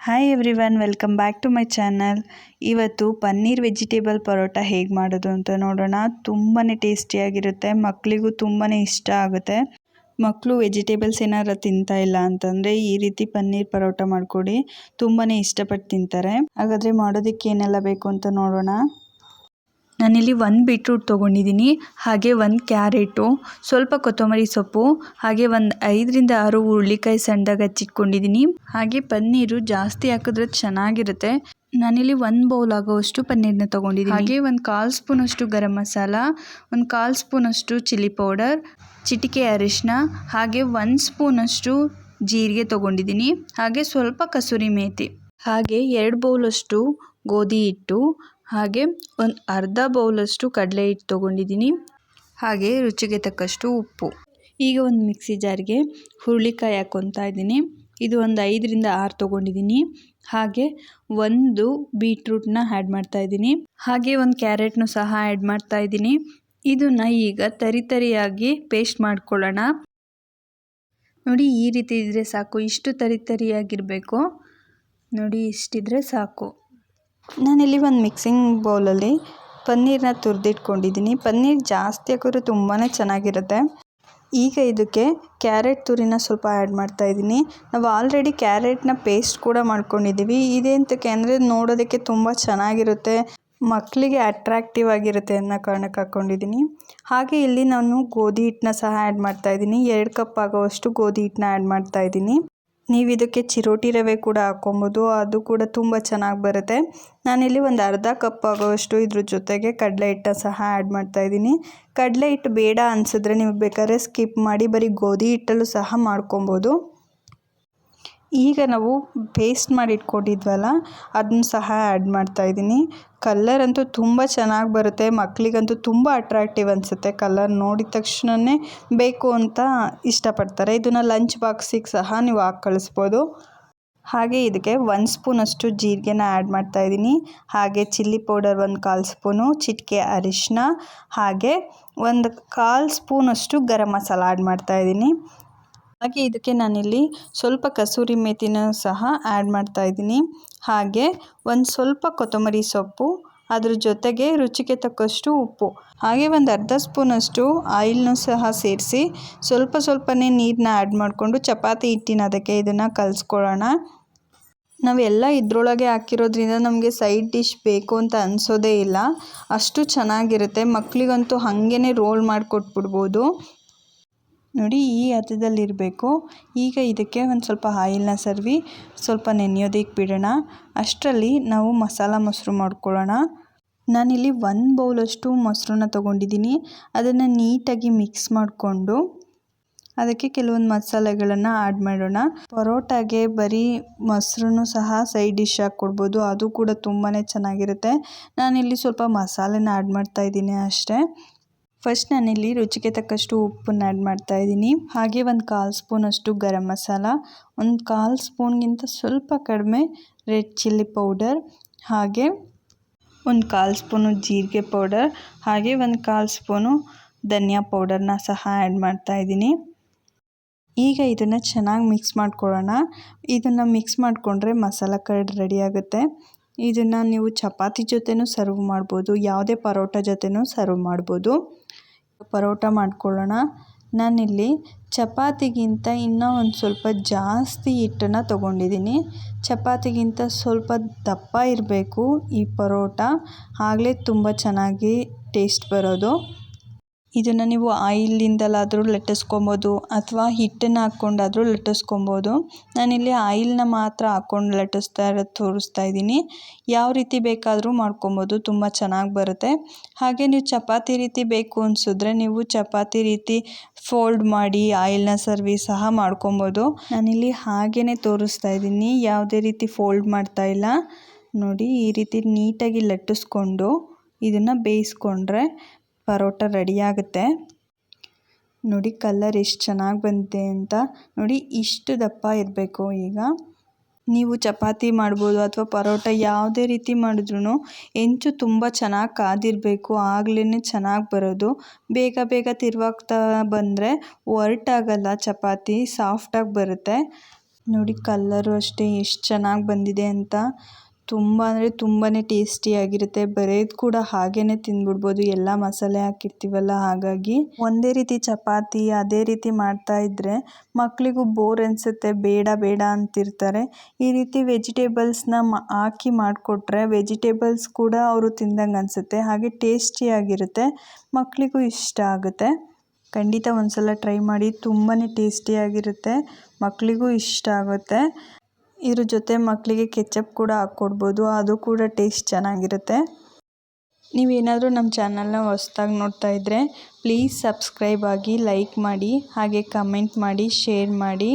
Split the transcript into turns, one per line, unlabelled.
Hi everyone welcome back to my channel ಇವತ್ತು paneer vegetable paratha ಹೇಗೆ ಮಾಡೋದು ಅಂತ ನೋಡೋಣ. ತುಂಬಾ ಟೇಸ್ಟಿಯಾಗಿರುತ್ತೆ ಮಕ್ಕಳಿಗೂ ತುಂಬಾ ಇಷ್ಟ ಆಗುತ್ತೆ. ಮಕ್ಕಳು ವೆಜಿಟೇಬಲ್ಸ್ ಏನಾರು ತಿಂತಾ ಇಲ್ಲ ಅಂತಂದರೆ ಈ ರೀತಿ ಪನ್ನೀರ್ ಪರೋಟ ಮಾಡಿಕೊಡಿ. ತುಂಬಾ ಇಷ್ಟಪಟ್ಟು ತಿಂತಾರೆ. ಹಾಗಾದರೆ ಮಾಡೋದಕ್ಕೆ ಏನೆಲ್ಲ ಬೇಕು ಅಂತ ನೋಡೋಣ. ನಾನಿಲ್ಲಿ ಒಂದು ಬೀಟ್ರೂಟ್ ತೊಗೊಂಡಿದ್ದೀನಿ ಹಾಗೆ ಒಂದು ಕ್ಯಾರೆಟು, ಸ್ವಲ್ಪ ಕೊತ್ತಂಬರಿ ಸೊಪ್ಪು, ಹಾಗೆ ಒಂದು ಐದರಿಂದ ಆರು ಹುರುಳಿಕಾಯಿ ಸಣ್ಣದಾಗಿ ಹಚ್ಚಿಟ್ಕೊಂಡಿದ್ದೀನಿ ಹಾಗೆ ಪನ್ನೀರು ಜಾಸ್ತಿ ಹಾಕಿದ್ರೆ ಚೆನ್ನಾಗಿರುತ್ತೆ. ನಾನಿಲ್ಲಿ ಒಂದು ಬೌಲ್ ಆಗೋವಷ್ಟು ಪನ್ನೀರನ್ನ ತೊಗೊಂಡಿದ್ದೀನಿ ಹಾಗೆ ಒಂದು ಕಾಲು ಸ್ಪೂನಷ್ಟು ಗರಂ ಮಸಾಲ, ಒಂದು ಕಾಲು ಸ್ಪೂನಷ್ಟು ಚಿಲ್ಲಿ ಪೌಡರ್, ಚಿಟಿಕೆ ಅರಿಶಿನ ಹಾಗೆ ಒಂದು ಸ್ಪೂನಷ್ಟು ಜೀರಿಗೆ ತೊಗೊಂಡಿದ್ದೀನಿ ಹಾಗೆ ಸ್ವಲ್ಪ ಕಸೂರಿ ಮೇಥಿ ಹಾಗೆ ಎರಡು ಬೌಲಷ್ಟು ಗೋಧಿ ಹಿಟ್ಟು ಹಾಗೆ ಒಂದು ಅರ್ಧ ಬೌಲಷ್ಟು ಕಡಲೆ ಹಿಟ್ಟು ತೊಗೊಂಡಿದ್ದೀನಿ. ಹಾಗೆ ರುಚಿಗೆ ತಕ್ಕಷ್ಟು ಉಪ್ಪು. ಈಗ ಒಂದು ಮಿಕ್ಸಿ ಜಾರ್ಗೆ ಹುರುಳಿಕಾಯಿ ಹಾಕ್ಕೊತಾ ಇದ್ದೀನಿ. ಇದು ಒಂದು ಐದರಿಂದ ಆರು ತೊಗೊಂಡಿದ್ದೀನಿ. ಹಾಗೆ ಒಂದು ಬೀಟ್ರೂಟ್ನ ಆ್ಯಡ್ ಮಾಡ್ತಾ ಇದ್ದೀನಿ. ಹಾಗೆ ಒಂದು ಕ್ಯಾರೆಟ್ನು ಸಹ ಆ್ಯಡ್ ಮಾಡ್ತಾ ಇದ್ದೀನಿ. ಇದನ್ನು ಈಗ ತರಿ ತರಿಯಾಗಿ ಪೇಸ್ಟ್ ಮಾಡ್ಕೊಳ್ಳೋಣ. ನೋಡಿ, ಈ ರೀತಿ ಇದ್ದರೆ ಸಾಕು. ಇಷ್ಟು ತರಿ ತರಿಯಾಗಿರಬೇಕು. ನೋಡಿ, ಇಷ್ಟಿದ್ರೆ ಸಾಕು. ನಾನಿಲ್ಲಿ ಒಂದು ಮಿಕ್ಸಿಂಗ್ ಬೌಲಲ್ಲಿ ಪನ್ನೀರನ್ನ ತುರಿದಿಟ್ಕೊಂಡಿದ್ದೀನಿ. ಪನ್ನೀರ್ ಜಾಸ್ತಿ ಹಾಕಿದ್ರೆ ತುಂಬಾ ಚೆನ್ನಾಗಿರುತ್ತೆ. ಈಗ ಇದಕ್ಕೆ ಕ್ಯಾರೆಟ್ ತುರಿನ ಸ್ವಲ್ಪ ಆ್ಯಡ್ ಮಾಡ್ತಾ ಇದ್ದೀನಿ. ನಾವು ಆಲ್ರೆಡಿ ಕ್ಯಾರೆಟ್ನ ಪೇಸ್ಟ್ ಕೂಡ ಮಾಡ್ಕೊಂಡಿದ್ದೀವಿ ಇದೆಂತಕ್ಕೆ ಅಂದರೆ ನೋಡೋದಕ್ಕೆ ತುಂಬ ಚೆನ್ನಾಗಿರುತ್ತೆ. ಮಕ್ಕಳಿಗೆ ಅಟ್ರಾಕ್ಟಿವ್ ಆಗಿರುತ್ತೆ ಅನ್ನೋ ಕಾರಣಕ್ಕೆ ಹಾಕ್ಕೊಂಡಿದ್ದೀನಿ ಹಾಗೆ ಇಲ್ಲಿ ನಾನು ಗೋಧಿ ಹಿಟ್ಟನ್ನ ಸಹ ಆ್ಯಡ್ ಮಾಡ್ತಾ ಇದ್ದೀನಿ. ಎರಡು ಕಪ್ ಆಗೋವಷ್ಟು ಗೋಧಿ ಹಿಟ್ಟನ್ನ ಆ್ಯಡ್ ಮಾಡ್ತಾ ಇದ್ದೀನಿ. ನೀವು ಇದಕ್ಕೆ ಚಿರೋಟಿ ರವೆ ಕೂಡ ಹಾಕ್ಕೊಬೋದು, ಅದು ಕೂಡ ತುಂಬ ಚೆನ್ನಾಗಿ ಬರುತ್ತೆ. ನಾನಿಲ್ಲಿ ಒಂದು ಅರ್ಧ ಕಪ್ ಆಗೋವಷ್ಟು ಇದ್ರ ಜೊತೆಗೆ ಕಡಲೆ ಹಿಟ್ಟು ಸಹ ಆ್ಯಡ್ ಮಾಡ್ತಾ ಇದ್ದೀನಿ. ಕಡಲೆ ಹಿಟ್ಟು ಬೇಡ ಅನಿಸಿದ್ರೆ ನೀವು ಬೇಕಾದ್ರೆ ಸ್ಕಿಪ್ ಮಾಡಿ ಬರೀ ಗೋಧಿ ಹಿಟ್ಟಲ್ಲೂ ಸಹ ಮಾಡ್ಕೊಬೋದು. ಈಗ ನಾವು ಪೇಸ್ಟ್ ಮಾಡಿ ಇಟ್ಕೊಂಡಿದ್ವಲ್ಲ ಅದನ್ನ ಸಹ ಆ್ಯಡ್ ಮಾಡ್ತಾ ಇದ್ದೀನಿ. ಕಲ್ಲರ್ ಅಂತೂ ತುಂಬ ಚೆನ್ನಾಗಿ ಬರುತ್ತೆ. ಮಕ್ಕಳಿಗಂತೂ ತುಂಬ ಅಟ್ರಾಕ್ಟಿವ್ ಅನಿಸುತ್ತೆ ಕಲ್ಲರ್ ನೋಡಿದ ತಕ್ಷಣವೇ ಬೇಕು ಅಂತ ಇಷ್ಟಪಡ್ತಾರೆ. ಇದನ್ನು ಲಂಚ್ ಬಾಕ್ಸಿಗೆ ಸಹ ನೀವು ಹಾಕಿ ಕಳಿಸ್ಬೋದು. ಹಾಗೆ ಇದಕ್ಕೆ ಒಂದು ಸ್ಪೂನಷ್ಟು ಜೀರಿಗೆನ ಆ್ಯಡ್ ಮಾಡ್ತಾ ಇದ್ದೀನಿ. ಹಾಗೆ ಚಿಲ್ಲಿ ಪೌಡರ್ ಒಂದು ಕಾಲು ಸ್ಪೂನು ಚಿಟಿಕೆ ಅರಿಶಿನ ಹಾಗೆ ಒಂದು ಕಾಲು ಸ್ಪೂನಷ್ಟು ಗರಂ ಮಸಾಲ ಆ್ಯಡ್ ಮಾಡ್ತಾ ಇದ್ದೀನಿ. ಹಾಗೆ ಇದಕ್ಕೆ ನಾನಿಲ್ಲಿ ಸ್ವಲ್ಪ ಕಸೂರಿ ಮೇಥಿನ ಸಹ ಆ್ಯಡ್ ಮಾಡ್ತಾ ಇದ್ದೀನಿ. ಹಾಗೆ ಒಂದು ಸ್ವಲ್ಪ ಕೊತ್ತಂಬರಿ ಸೊಪ್ಪು, ಅದ್ರ ಜೊತೆಗೆ ರುಚಿಗೆ ತಕ್ಕಷ್ಟು ಉಪ್ಪು. ಹಾಗೆ ಒಂದು ಅರ್ಧ ಸ್ಪೂನಷ್ಟು ಆಯಿಲ್ನೂ ಸಹ ಸೇರಿಸಿ ಸ್ವಲ್ಪ ಸ್ವಲ್ಪನೇ ನೀರನ್ನ ಆ್ಯಡ್ ಮಾಡಿಕೊಂಡು ಚಪಾತಿ ಹಿಟ್ಟಿನ ಅದಕ್ಕೆ ಇದನ್ನು ಕಲಿಸ್ಕೊಳ್ಳೋಣ. ನಾವೆಲ್ಲ ಇದರೊಳಗೆ ಹಾಕಿರೋದ್ರಿಂದ ನಮಗೆ ಸೈಡ್ ಡಿಶ್ ಬೇಕು ಅಂತ ಅನಿಸೋದೇ ಇಲ್ಲ. ಅಷ್ಟು ಚೆನ್ನಾಗಿರುತ್ತೆ. ಮಕ್ಕಳಿಗಂತೂ ಹಾಗೇ ರೋಲ್ ಮಾಡಿಕೊಟ್ಬಿಡ್ಬೋದು. ನೋಡಿ ಈ ಹದದಲ್ಲಿರಬೇಕು. ಈಗ ಇದಕ್ಕೆ ಒಂದು ಸ್ವಲ್ಪ ಆಯಿಲ್ನ ಸರ್ವಿ, ಸ್ವಲ್ಪ ನೆನೆಯೋದಕ್ಕೆ ಬಿಡೋಣ. ಅಷ್ಟರಲ್ಲಿ ನಾವು ಮಸಾಲ ಮೊಸರು ಮಾಡ್ಕೊಳ್ಳೋಣ. ನಾನಿಲ್ಲಿ ಒಂದು ಬೌಲಷ್ಟು ಮೊಸರನ್ನ ತೊಗೊಂಡಿದ್ದೀನಿ. ಅದನ್ನು ನೀಟಾಗಿ ಮಿಕ್ಸ್ ಮಾಡಿಕೊಂಡು ಅದಕ್ಕೆ ಕೆಲವೊಂದು ಮಸಾಲೆಗಳನ್ನು ಆ್ಯಡ್ ಮಾಡೋಣ. ಪರೋಟಾಗೆ ಬರೀ ಮೊಸರನ್ನು ಸಹ ಸೈಡ್ ಡಿಶ್ ಆಗಿ ಕೊಡ್ಬೋದು. ಅದು ಕೂಡ ತುಂಬಾ ಚೆನ್ನಾಗಿರುತ್ತೆ. ನಾನಿಲ್ಲಿ ಸ್ವಲ್ಪ ಮಸಾಲೆನ ಆ್ಯಡ್ ಮಾಡ್ತಾ ಇದ್ದೀನಿ ಅಷ್ಟೇ. ಫಸ್ಟ್ ನಾನಿಲ್ಲಿ ರುಚಿಗೆ ತಕ್ಕಷ್ಟು ಉಪ್ಪನ್ನು ಆ್ಯಡ್ ಮಾಡ್ತಾ ಇದ್ದೀನಿ. ಹಾಗೆ ಒಂದು ಕಾಲು ಸ್ಪೂನಷ್ಟು ಗರಂ ಮಸಾಲ, ಒಂದು ಕಾಲು ಸ್ಪೂನ್ಗಿಂತ ಸ್ವಲ್ಪ ಕಡಿಮೆ ರೆಡ್ ಚಿಲ್ಲಿ ಪೌಡರ್ ಹಾಗೆ ಒಂದು ಕಾಲು ಸ್ಪೂನು ಜೀರಿಗೆ ಪೌಡರ್ ಹಾಗೆ ಒಂದು ಕಾಲು ಸ್ಪೂನು ಧನಿಯಾ ಪೌಡರ್ನ ಸಹ ಆ್ಯಡ್ ಮಾಡ್ತಾ ಇದ್ದೀನಿ. ಈಗ ಇದನ್ನು ಚೆನ್ನಾಗಿ ಮಿಕ್ಸ್ ಮಾಡ್ಕೊಳ್ಳೋಣ. ಇದನ್ನು ಮಿಕ್ಸ್ ಮಾಡಿಕೊಂಡ್ರೆ ಮಸಾಲ ಕರ್ಡ್ ರೆಡಿ ಆಗುತ್ತೆ. ಇದನ್ನು ನೀವು ಚಪಾತಿ ಜೊತೆನೂ ಸರ್ವ್ ಮಾಡ್ಬೋದು, ಯಾವುದೇ ಪರೋಟ ಜೊತೆನೂ ಸರ್ವ್ ಮಾಡ್ಬೋದು. ಪರೋಟ ಮಾಡ್ಕೊಳ್ಳೋಣ. ನಾನಿಲ್ಲಿ ಚಪಾತಿಗಿಂತ ಇನ್ನೂ ಒಂದು ಸ್ವಲ್ಪ ಜಾಸ್ತಿ ಹಿಟ್ಟನ್ನು ತೊಗೊಂಡಿದ್ದೀನಿ. ಚಪಾತಿಗಿಂತ ಸ್ವಲ್ಪ ದಪ್ಪ ಇರಬೇಕು ಈ ಪರೋಟ. ಆಗಲೇ ತುಂಬ ಚೆನ್ನಾಗಿ ಟೇಸ್ಟ್ ಬರೋದು. ಇದನ್ನು ನೀವು ಆಯಿಲಿಂದಲಾದರೂ ಲಟ್ಟಿಸ್ಕೊಬೋದು ಅಥವಾ ಹಿಟ್ಟನ್ನು ಹಾಕ್ಕೊಂಡಾದರೂ ಲಟ್ಟಿಸ್ಕೊಬೋದು. ನಾನಿಲ್ಲಿ ಆಯಿಲ್ನ ಮಾತ್ರ ಹಾಕ್ಕೊಂಡು ಲಟ್ಟಿಸ್ತಾ ಇರೋದು ತೋರಿಸ್ತಾ ಇದ್ದೀನಿ. ಯಾವ ರೀತಿ ಬೇಕಾದರೂ ಮಾಡ್ಕೊಬೋದು, ತುಂಬ ಚೆನ್ನಾಗಿ ಬರುತ್ತೆ. ಹಾಗೆ ನೀವು ಚಪಾತಿ ರೀತಿ ಬೇಕು ಅನಿಸಿದ್ರೆ ನೀವು ಚಪಾತಿ ರೀತಿ ಫೋಲ್ಡ್ ಮಾಡಿ ಆಯಿಲ್ನ ಸರ್ವಿಸ್ ಸಹ ಮಾಡ್ಕೊಬೋದು. ನಾನಿಲ್ಲಿ ಹಾಗೇ ತೋರಿಸ್ತಾ ಇದ್ದೀನಿ, ಯಾವುದೇ ರೀತಿ ಫೋಲ್ಡ್ ಮಾಡ್ತಾ ಇಲ್ಲ. ನೋಡಿ, ಈ ರೀತಿ ನೀಟಾಗಿ ಲಟ್ಟಿಸ್ಕೊಂಡು ಇದನ್ನು ಬೇಯಿಸ್ಕೊಂಡ್ರೆ ಪರೋಟ ರೆಡಿಯಾಗುತ್ತೆ. ನೋಡಿ ಕಲ್ಲರ್ ಎಷ್ಟು ಚೆನ್ನಾಗಿ ಬಂದಿದೆ ಅಂತ. ನೋಡಿ ಇಷ್ಟು ದಪ್ಪ ಇರಬೇಕು ಈಗ. ನೀವು ಚಪಾತಿ ಮಾಡ್ಬೋದು ಅಥವಾ ಪರೋಟ ಯಾವುದೇ ರೀತಿ ಮಾಡಿದ್ರೂ ಹೆಂಚು ತುಂಬ ಚೆನ್ನಾಗಿ ಕಾದಿರಬೇಕು ಆಗ್ಲೇ ಚೆನ್ನಾಗಿ ಬರೋದು. ಬೇಗ ಬೇಗ ತಿರುವಾಗ್ತಾ ಬಂದರೆ ಒರಟಾಗಲ್ಲ, ಚಪಾತಿ ಸಾಫ್ಟಾಗಿ ಬರುತ್ತೆ. ನೋಡಿ ಕಲ್ಲರು ಅಷ್ಟೇ ಎಷ್ಟು ಚೆನ್ನಾಗಿ ಬಂದಿದೆ ಅಂತ. ತುಂಬ ಅಂದರೆ ತುಂಬಾ ಟೇಸ್ಟಿಯಾಗಿರುತ್ತೆ ಬರೇದು ಕೂಡ ಹಾಗೇ ತಿಂದ್ಬಿಡ್ಬೋದು. ಎಲ್ಲ ಮಸಾಲೆ ಹಾಕಿರ್ತೀವಲ್ಲ, ಹಾಗಾಗಿ. ಒಂದೇ ರೀತಿ ಚಪಾತಿ, ಅದೇ ರೀತಿ ಮಾಡ್ತಾ ಇದ್ದರೆ ಮಕ್ಕಳಿಗೂ ಬೋರ್ ಅನಿಸುತ್ತೆ. ಬೇಡ ಬೇಡ ಅಂತಿರ್ತಾರೆ. ಈ ರೀತಿ ವೆಜಿಟೇಬಲ್ಸ್ನ ಹಾಕಿ ಮಾಡಿಕೊಟ್ರೆ ವೆಜಿಟೇಬಲ್ಸ್ ಕೂಡ ಅವರು ತಿಂದಂಗೆ ಅನಿಸುತ್ತೆ. ಹಾಗೆ ಟೇಸ್ಟಿಯಾಗಿರುತ್ತೆ ಮಕ್ಕಳಿಗೂ ಇಷ್ಟ ಆಗುತ್ತೆ. ಖಂಡಿತ ಒಂದ್ಸಲ ಟ್ರೈ ಮಾಡಿ. ತುಂಬಾ ಟೇಸ್ಟಿಯಾಗಿರುತ್ತೆ ಮಕ್ಕಳಿಗೂ ಇಷ್ಟ ಆಗುತ್ತೆ. ಇದ್ರ ಜೊತೆ ಮಕ್ಕಳಿಗೆ ಕೆಚಪ್ ಕೂಡ ಹಾಕ್ಕೊಡ್ಬೋದು. ಅದು ಕೂಡ ಟೇಸ್ಟ್ ಚೆನ್ನಾಗಿರುತ್ತೆ. ನೀವೇನಾದರೂ ನಮ್ಮ ಚಾನಲ್ನ ಹೊಸ್ದಾಗಿ ನೋಡ್ತಾ ಇದ್ದರೆ ಪ್ಲೀಸ್ ಸಬ್ಸ್ಕ್ರೈಬ್ ಆಗಿ ಲೈಕ್ ಮಾಡಿ, ಹಾಗೆ ಕಮೆಂಟ್ ಮಾಡಿ, ಶೇರ್ ಮಾಡಿ.